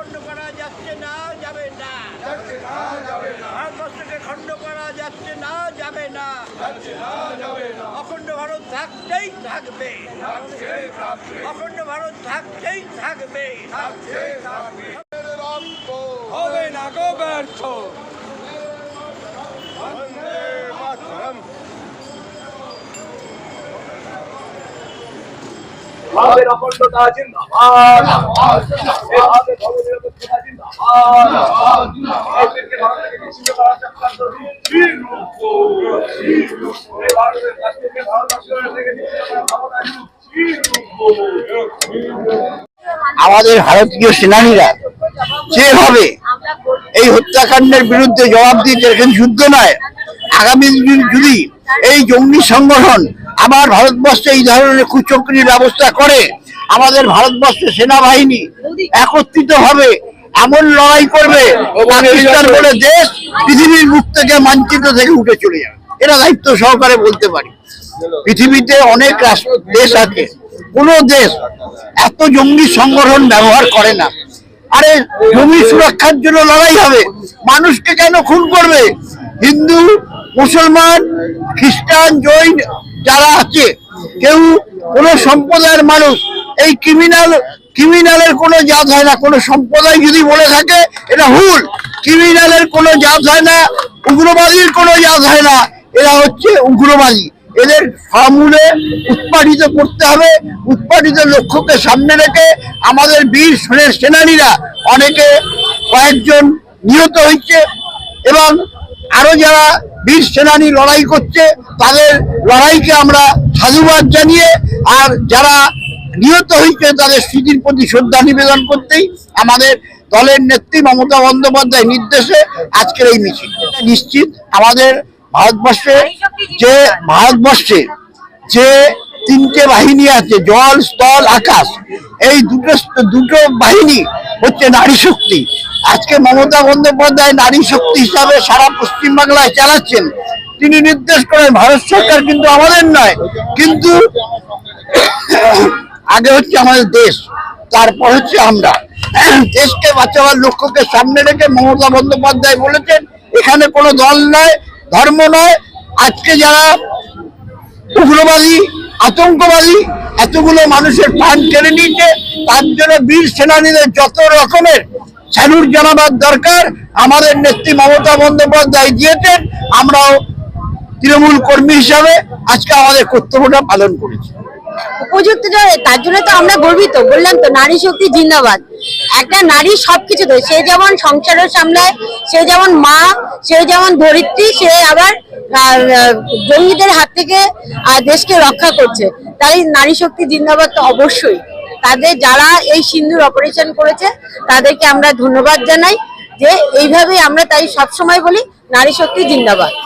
খণ্ড করা যাচ্ছে না যাবে না। ভারতবর্ষকে খণ্ড করা যাচ্ছে না যাবে না। অখণ্ড ভারত থাকতেই থাকবে। অখণ্ড ভারত থাকতেই থাকবে। হবে না গো ব্যর্থ। অখণ্ডতা জিন্দাবাদ। ধর্মনিরপেক্ষতা জিন্দাবাদ। আমাদের ভারতীয় সেনানীরা যেভাবে এই হত্যাকাণ্ডের বিরুদ্ধে জবাব দিয়েছে এখানে যুদ্ধ নয়, আগামী দিন যদি এই জঙ্গি সংগঠন আবার ভারতবর্ষে এই ধরনের কুচক্রির ব্যবস্থা করে আমাদের ভারতবর্ষে সেনাবাহিনী একত্রিত হবে এমন লড়াই করবে পাকিস্তান বলে দেশ পৃথিবীর মুখ থেকে মানচিত্র থেকে উঠে চলে যাবে। এটা দায়িত্ব সহকারে বলতে পারি। পৃথিবীতে অনেক রাষ্ট্র দেশ আছে। কোন দেশ এত জঙ্গি সংগঠন ব্যবহার করে না। আরে জমি সুরক্ষার জন্য লড়াই হবে। মানুষকে কেন খুন করবে? হিন্দু মুসলমান খ্রিস্টান জৈন যারা আছে, কেউ কোন সম্প্রদায়ের মানুষ, এই ক্রিমিনাল ক্রিমিনালের কোনো জাত হয় না। কোনো সম্প্রদায় যদি বলে থাকে, এটা ভুল। ক্রিমিনালের কোনো জাত হয় না, উগ্রবাদীর কোনো জাত হয় না। এরা হচ্ছে উগ্রবাদী। এদের সমূলে উৎপাদিত করতে হবে। উৎপাদিত লক্ষ্যকে সামনে রেখে আমাদের বীর সেনানীরা অনেকে কয়েকজন নিহত হয়েছে এবং আরও যারা বীর সেনানী লড়াই করছে, তাদের লড়াইকে আমরা সাধুবাদ জানিয়ে, আর যারা নিহত হয়েছে, তাদের স্মৃতির প্রতি শ্রদ্ধা নিবেদন করতেই আমাদের দলের নেত্রী মমতা বন্দ্যোপাধ্যায় নির্দেশে আজকের এই মিছিল নিশ্চিত আমাদের ভারতবর্ষে যে ভারতবর্ষে যে তিনটে বাহিনী আছে, জল, স্থল, আকাশ, এই দুটো দুটো বাহিনী হচ্ছে নারী শক্তি। আজকে মমতা বন্দ্যোপাধ্যায় নারী শক্তি হিসাবে সারা পশ্চিমবাংলায় চালাচ্ছেন। তিনি নির্দেশ করেন, ভারত সরকার কিন্তু আমাদের নয়, কিন্তু আগে হচ্ছে আমাদের দেশ, তারপর হচ্ছে আমরা। দেশকে বাঁচাবার লক্ষ্যকে সামনে রেখে মমতা বন্দ্যোপাধ্যায় বলেছেন, এখানে কোনো দল নয়, ধর্ম নয়। আজকে যারা উগ্রবাদী, আতঙ্কবাদী, এতগুলো মানুষের প্রাণ কেড়ে নিয়েছে, তার জন্য বীর সেনানীদের যত রকমের স্যালুট জানাবার দরকার, আমাদের নেত্রী মমতা বন্দ্যোপাধ্যায় দিয়েছেন, আমরাও তৃণমূল কর্মী হিসাবে আজকে আমাদের কর্তব্যটা পালন করেছি। উপযুক্ত তার জন্য তো আমরা গর্বিত, বললাম তো, নারী শক্তি জিন্দাবাদ। একটা নারী সবকিছু তো সে যেমন সংসারও সামলায়, সে যেমন মা, সে যেমন ধরিত্রী, সে আবার জঙ্গিদের হাত থেকে দেশকে রক্ষা করছে। তাই নারী শক্তি জিন্দাবাদ তো অবশ্যই। তাদের যারা এই সিন্ধুর অপারেশন করেছে, তাদেরকে আমরা ধন্যবাদ জানাই যে এইভাবে আমরা তাই সবসময় বলি, নারী শক্তি জিন্দাবাদ।